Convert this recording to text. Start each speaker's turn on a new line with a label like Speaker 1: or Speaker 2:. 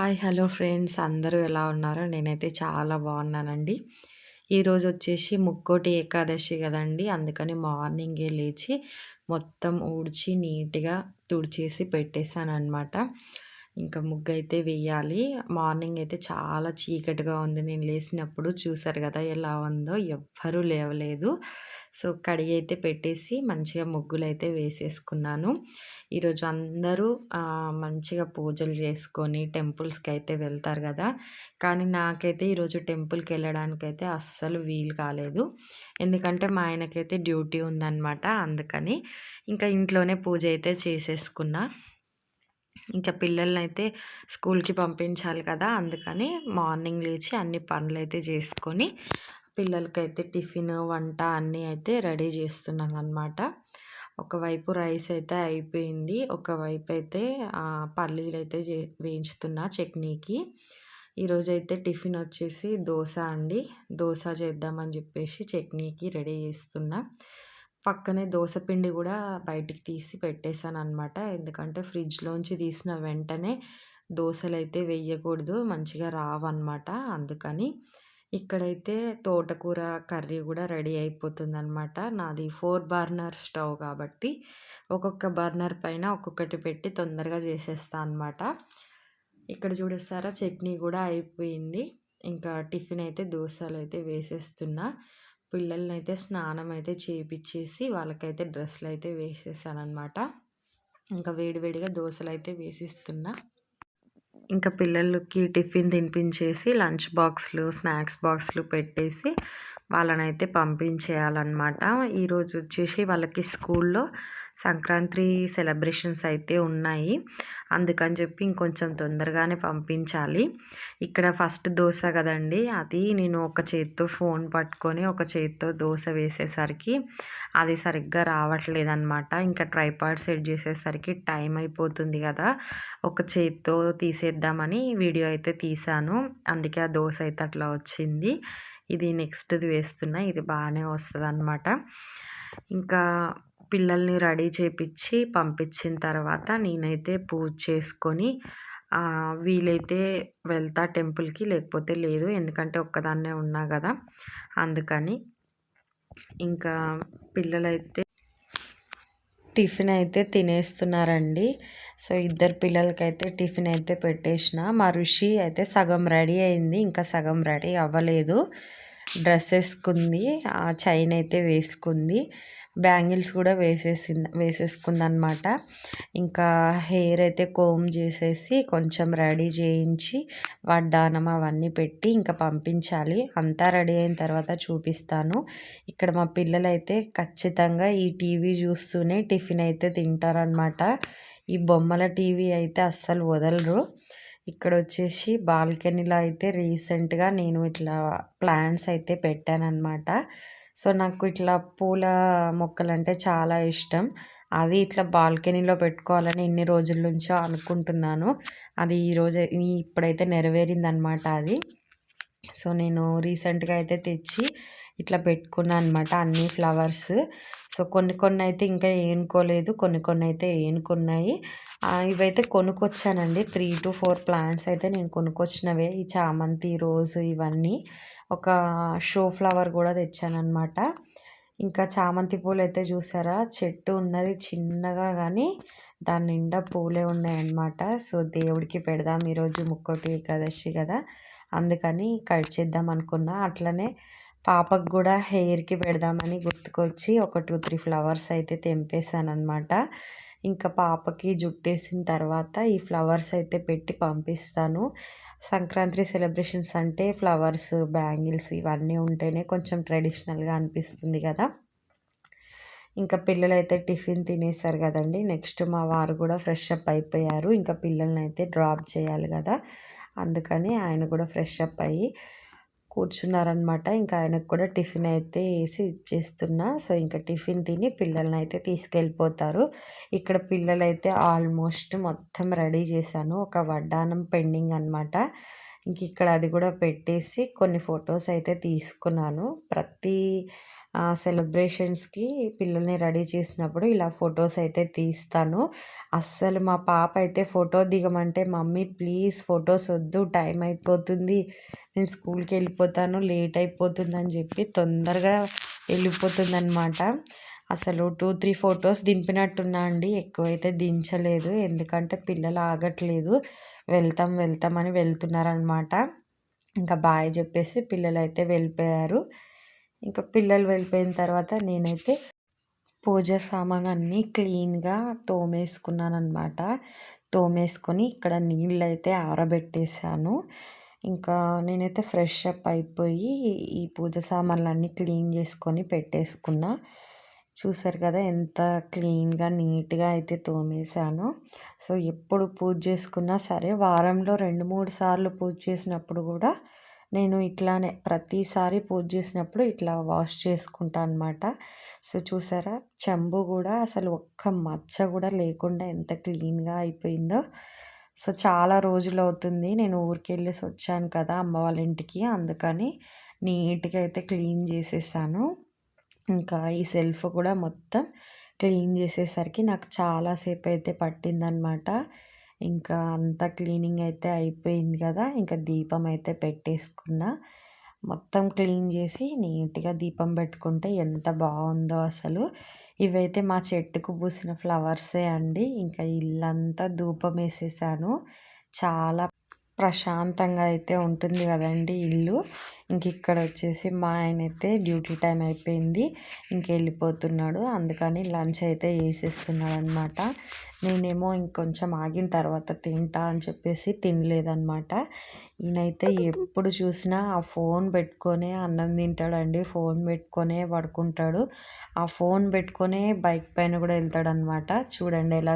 Speaker 1: Hi hello friends. అందరూ ఎలా ఉన్నారో? నేనైతే చాలా బాగున్నానండి. ఈరోజు వచ్చేసి ముక్కోటి ఏకాదశి కదండి. అందుకని మార్నింగే లేచి మొత్తం ఊడ్చి నీట్గా తుడిచేసి పెట్టేశాను అనమాట ఇంకా ముగ్గు అయితే వేయాలి మార్నింగ్ అయితే చాలా చీకటిగా ఉంది. నేను లేచినప్పుడు చూసారు కదా ఎలా ఉందో. ఎవ్వరూ లేవలేదు. సో కడిగి అయితే పెట్టేసి మంచిగా ముగ్గులు అయితే వేసేసుకున్నాను. ఈరోజు అందరూ మంచిగా పూజలు చేసుకొని టెంపుల్స్కి అయితే వెళ్తారు కదా. కానీ నాకైతే ఈరోజు టెంపుల్కి వెళ్ళడానికైతే అస్సలు వీలు కాలేదు. ఎందుకంటే మా ఆయనకైతే డ్యూటీ ఉందన్నమాట. అందుకని ఇంకా ఇంట్లోనే పూజ అయితే చేసేసుకున్నా. ఇంకా పిల్లల్ని అయితే స్కూల్కి పంపించాలి కదా! అందుకని మార్నింగ్ లేచి అన్ని పనులు అయితే చేసుకొని పిల్లలకైతే టిఫిన్ వంట అన్నీ అయితే రెడీ చేస్తున్నాను అనమాట ఒకవైపు రైస్ అయితే అయిపోయింది ఒకవైపు అయితే పల్లీలు అయితే వేయించుతున్నా చట్నీకి. ఈరోజు అయితే టిఫిన్ వచ్చేసి దోశ అండి. దోశ చేద్దామని చెప్పేసి చట్నీకి రెడీ చేస్తున్నా. పక్కనే దోశ పిండి కూడా బయటికి తీసి పెట్టేశాను అనమాట ఎందుకంటే ఫ్రిడ్జ్లోంచి తీసిన వెంటనే దోశలు అయితే వేయకూడదు మంచిగా రావన్నమాట. అందుకని ఇక్కడైతే తోటకూర కర్రీ కూడా రెడీ అయిపోతుంది అనమాట నాది ఫోర్ బర్నర్ స్టవ్ కాబట్టి ఒక్కొక్క బర్నర్ పైన ఒక్కొక్కటి పెట్టి తొందరగా చేసేస్తా అనమాట ఇక్కడ చూడేస్తారా చట్నీ కూడా అయిపోయింది. ఇంకా టిఫిన్ అయితే దోశలు అయితే వేసేస్తున్నా. పిల్లల్ని అయితే స్నానం అయితే చేపించేసి వాళ్ళకైతే డ్రెస్సులు అయితే వేసేసాను అనమాట ఇంకా వేడివేడిగా దోశలు అయితే వేసిస్తున్నా. ఇంకా పిల్లలకి టిఫిన్ తినిపించేసి లంచ్ బాక్స్లు స్నాక్స్ బాక్స్లు పెట్టేసి వాళ్ళనైతే పంపించేయాలన్నమాట. ఈరోజు వచ్చేసి వాళ్ళకి స్కూల్లో సంక్రాంతి సెలబ్రేషన్స్ అయితే ఉన్నాయి. అందుకని చెప్పి ఇంకొంచెం తొందరగానే పంపించాలి. ఇక్కడ ఫస్ట్ దోశ కదండి అది నేను ఒక చేత్తో ఫోన్ పట్టుకొని ఒక చేత్తో దోశ వేసేసరికి అది సరిగ్గా రావట్లేదు అనమాట ఇంకా ట్రైపాడ్ సెట్ చేసేసరికి టైం అయిపోతుంది కదా ఒక చేత్తో తీసేద్దామని వీడియో అయితే తీసాను అందుకే ఆ దోశ అయితే అట్లా వచ్చింది. ఇది నెక్స్ట్ది వేస్తున్నా ఇది బాగానే వస్తుంది అనమాట ఇంకా పిల్లల్ని రెడీ చేపించి పంపించిన తర్వాత నేనైతే పూజ చేసుకొని వీలైతే వెళ్తా టెంపుల్కి లేకపోతే లేదు ఎందుకంటే ఒక్కదాన్నే ఉన్నా కదా అందుకని. ఇంకా పిల్లలైతే టిఫిన్ అయితే తినేస్తున్నారండి. సో ఇద్దరు పిల్లలకైతే టిఫిన్ అయితే పెట్టేసిన. మా ఋషి అయితే సగం రెడీ అయింది. ఇంకా సగం రెడీ అవ్వలేదు. డ్రెస్ వేసుకుంది ఆ చైన్ అయితే వేసుకుంది. బ్యాంగిల్స్ కూడా వేసేసింది వేసేసుకుంది అనమాట ఇంకా హెయిర్ అయితే కోమ్ చేసేసి కొంచెం రెడీ చేయించి వడ్డానం అవన్నీ పెట్టి ఇంకా పంపించాలి. అంతా రెడీ అయిన తర్వాత చూపిస్తాను. ఇక్కడ మా పిల్లలైతే ఖచ్చితంగా ఈ టీవీ చూస్తూనే టిఫిన్ అయితే తింటారనమాట ఈ బొమ్మల టీవీ అయితే అస్సలు వదలరు. ఇక్కడ వచ్చేసి బాల్కనీలో అయితే రీసెంట్గా నేను ఇట్లా ప్లాంట్స్ అయితే పెట్టానన్నమాట. సో నాకు ఇట్లా పూల మొక్కలు అంటే చాలా ఇష్టం. అది ఇట్లా బాల్కనీలో పెట్టుకోవాలని ఎన్ని రోజుల నుంచో అనుకుంటున్నాను. అది ఈరోజు ఇప్పుడైతే నెరవేరిందనమాట అది. సో నేను రీసెంట్గా అయితే తెచ్చి ఇట్లా పెట్టుకున్నాను అనమాట అన్ని ఫ్లవర్స్. సో కొన్ని కొన్ని అయితే ఇంకా ఏనుకోలేదు కొన్ని కొన్ని అయితే ఏనుకున్నాయి. ఇవైతే కొనుక్కొచ్చానండి. త్రీ టు ఫోర్ ప్లాంట్స్ అయితే నేను కొనుక్కొచ్చినవే ఈ చామంతి రోజు ఇవన్నీ. ఒక షో ఫ్లవర్ కూడా తెచ్చానమాట ఇంకా చామంతి పూలు అయితే చూసారా? చెట్టు ఉన్నది చిన్నగా కానీ దాని నిండా పూలే ఉన్నాయన్నమాట. సో దేవుడికి పెడదాం ఈరోజు ముక్కోటి ఏకాదశి కదా. అందుకని కట్ చేద్దాం అనుకున్నా. అట్లనే పాపకు కూడా హెయిర్కి పెడదామని గుర్తుకొచ్చి ఒక టూ త్రీ ఫ్లవర్స్ అయితే తెంపేశానమాట ఇంకా పాపకి జుట్టేసిన తర్వాత ఈ ఫ్లవర్స్ అయితే పెట్టి పంపిస్తాను. సంక్రాంతి సెలబ్రేషన్స్ అంటే ఫ్లవర్స్ బ్యాంగిల్స్ ఇవన్నీ ఉంటేనే కొంచెం ట్రెడిషనల్గా అనిపిస్తుంది కదా. ఇంకా పిల్లలు అయితే టిఫిన్ తినేసారు కదండి. నెక్స్ట్ మా వారు కూడా ఫ్రెష్ అప్ అయిపోయారు. ఇంకా పిల్లల్ని అయితే డ్రాప్ చేయాలి కదా. అందుకని ఆయన కూడా ఫ్రెష్ అప్ అయ్యి కూర్చున్నారనమాట ఇంకా ఆయనకు కూడా టిఫిన్ అయితే వేసి ఇచ్చేస్తున్నా. సో ఇంకా టిఫిన్ తిని పిల్లల్ని అయితే తీసుకెళ్ళిపోతారు. ఇక్కడ పిల్లలైతే ఆల్మోస్ట్ మొత్తం రెడీ చేశాను. ఒక వడ్డానం పెండింగ్ అనమాట ఇంక ఇక్కడ అది కూడా పెట్టేసి కొన్ని ఫొటోస్ అయితే తీసుకున్నాను. ప్రతి సెలబ్రేషన్స్కి పిల్లల్ని రెడీ చేసినప్పుడు ఇలా ఫొటోస్ అయితే తీస్తాను. అస్సలు మా పాప అయితే ఫోటో దిగమంటే మమ్మీ ప్లీజ్ ఫొటోస్ వద్దు టైం అయిపోతుంది. నేను స్కూల్కి వెళ్ళిపోతాను లేట్ అయిపోతుంది అని చెప్పి తొందరగా వెళ్ళిపోతుందనమాట అసలు టూ త్రీ ఫొటోస్ దింపినట్టున్నా అండి ఎక్కువైతే దించలేదు. ఎందుకంటే పిల్లలు ఆగట్లేదు. వెళ్తాం వెళ్తామని వెళ్తున్నారనమాట ఇంకా బాయ్ చెప్పేసి పిల్లలు అయితే వెళ్ళిపోయారు. ఇంకా పిల్లలు వెళ్ళిపోయిన తర్వాత నేనైతే పూజ సామాన్ అన్నీ క్లీన్గా తోమేసుకున్నాను అనమాట తోమేసుకొని ఇక్కడ నీళ్ళు అయితే ఆరబెట్టేశాను. ఇంకా నేనైతే ఫ్రెష్ అప్ అయిపోయి ఈ పూజ సామాన్లు అన్నీ క్లీన్ చేసుకొని పెట్టేసుకున్నా. చూసారు కదా ఎంత క్లీన్గా నీట్గా అయితే తోమేశాను. సో ఎప్పుడు పూజ చేసుకున్నా సరే వారంలో రెండు మూడు సార్లు పూజ చేసినప్పుడు కూడా నేను ఇట్లానే ప్రతిసారి పూజ చేసినప్పుడు ఇట్లా వాష్ చేసుకుంటా అనమాట సో చూసారా? చెంబు కూడా అసలు ఒక్క మచ్చ కూడా లేకుండా ఎంత క్లీన్గా అయిపోయిందో. సో చాలా రోజులు అవుతుంది. నేను ఊరికి వెళ్ళేసి వచ్చాను కదా అమ్మ వాళ్ళ ఇంటికి. అందుకని నీట్గా అయితే క్లీన్ చేసేసాను. ఇంకా ఈ సెల్ఫ్ కూడా మొత్తం క్లీన్ చేసేసరికి నాకు చాలాసేపు అయితే పట్టిందనమాట ఇంకా అంతా క్లీనింగ్ అయితే అయిపోయింది కదా ఇంకా దీపం అయితే పెట్టేసుకున్నా. మొత్తం క్లీన్ చేసి నీట్గా దీపం పెట్టుకుంటే ఎంత బాగుందో అసలు. ఇవైతే మా చెట్టుకు పూసిన ఫ్లవర్సే అండి. ఇంకా ఇల్లంతా ధూపం వేసేసాను. చాలా ప్రశాంతంగా అయితే ఉంటుంది కదండి ఇల్లు. ఇంక ఇక్కడ వచ్చేసి మా ఆయన అయితే డ్యూటీ టైం అయిపోయింది. ఇంకెళ్ళిపోతున్నాడు అందుకని లంచ్ అయితే వేసేస్తున్నాడు అనమాట నేనేమో ఇంకొంచెం ఆగిన తర్వాత తింటా అని చెప్పేసి తినలేదనమాట ఈయనైతే ఎప్పుడు చూసినా ఆ ఫోన్ పెట్టుకొనే అన్నం తింటాడండి. ఫోన్ పెట్టుకొనే పడుకుంటాడు. ఆ ఫోన్ పెట్టుకొనే బైక్ పైన కూడా వెళ్తాడనమాట చూడండి ఎలా